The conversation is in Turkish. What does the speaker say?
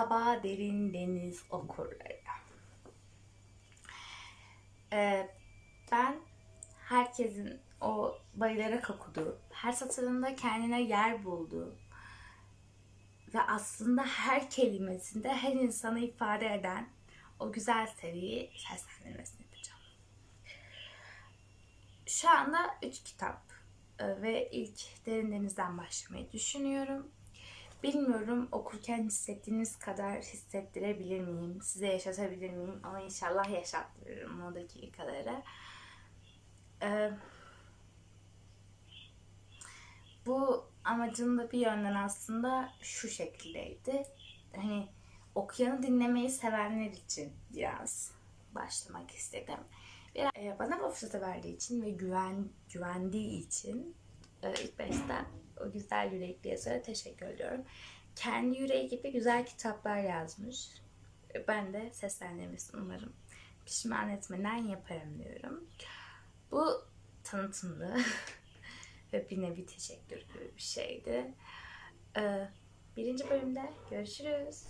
Merhaba derin deniz okurları. Ee, ben herkesin o bayılarak okuduğu, her satırında kendine yer bulduğu ve aslında her kelimesinde her insanı ifade eden o güzel seriyi seslendirmesini yapacağım. Şu anda 3 kitap e, ve ilk Derin Deniz'den başlamayı düşünüyorum. Bilmiyorum okurken hissettiğiniz kadar hissettirebilir miyim? Size yaşatabilir miyim? Ama inşallah yaşattırırım o dakikaları. Ee, bu amacım da bir yönden aslında şu şekildeydi. Hani okuyanı dinlemeyi sevenler için biraz başlamak istedim. Biraz, bana bu fırsatı verdiği için ve güven güvendiği için ilk başta o güzel yürekli yazara teşekkür ediyorum. Kendi yüreği gibi güzel kitaplar yazmış. E, Ben de seslendirmesini umarım pişman etmeden yaparım diyorum. Bu tanıtımdı. Ve bir nevi teşekkür gibi bir şeydi. Ee, birinci bölümde görüşürüz.